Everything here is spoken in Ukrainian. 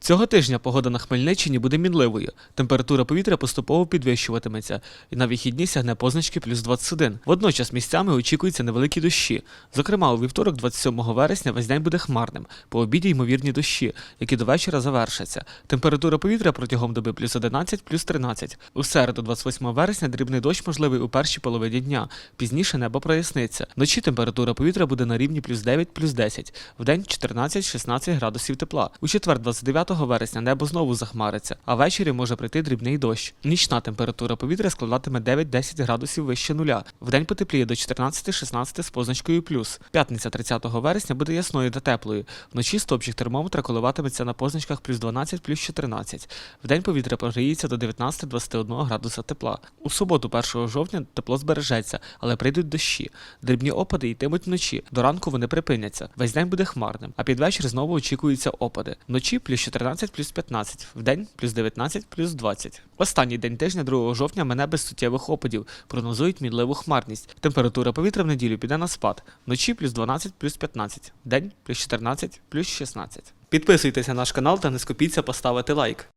Цього тижня погода на Хмельниччині буде мінливою. Температура повітря поступово підвищуватиметься, і на вихідні сягне позначки плюс 21. Водночас місцями очікуються невеликі дощі. Зокрема, у вівторок, 27 вересня, весь день буде хмарним. По обіді ймовірні дощі, які до вечора завершаться. Температура повітря протягом доби плюс 11, плюс 13. У середу, 28 вересня, дрібний дощ можливий у першій половині дня. Пізніше небо проясниться. Вночі температура повітря буде на рівні плюс 9, плюс 10. Вдень 14-16 градусів тепла. У четвер, 29 вересня, небо знову захмариться, а ввечері може прийти дрібний дощ. Нічна температура повітря складатиме 9-10 градусів вище нуля. Вдень потепліє до 14-16 з позначкою плюс. П'ятниця 30 вересня буде ясною та теплою. Вночі стопчик термометра коливатиметься на позначках плюс 12, плюс 14. Вдень повітря прогріється до 19-21 градуса тепла. У суботу, 1 жовтня, тепло збережеться, але прийдуть дощі. Дрібні опади йтимуть вночі. До ранку вони припиняться. Весь день буде хмарним, а під вечір знову очікуються опади. Вночі плюс 14, плюс 15, вдень плюс 19, плюс 20. Останній день тижня, 2 жовтня, мене без суттєвих опадів. Прогнозують мідливу хмарність. Температура повітря в неділю піде на спад. Вночі плюс 12, плюс 15, вдень плюс 14, плюс 16. Підписуйтесь на наш канал та не скупіться поставити лайк.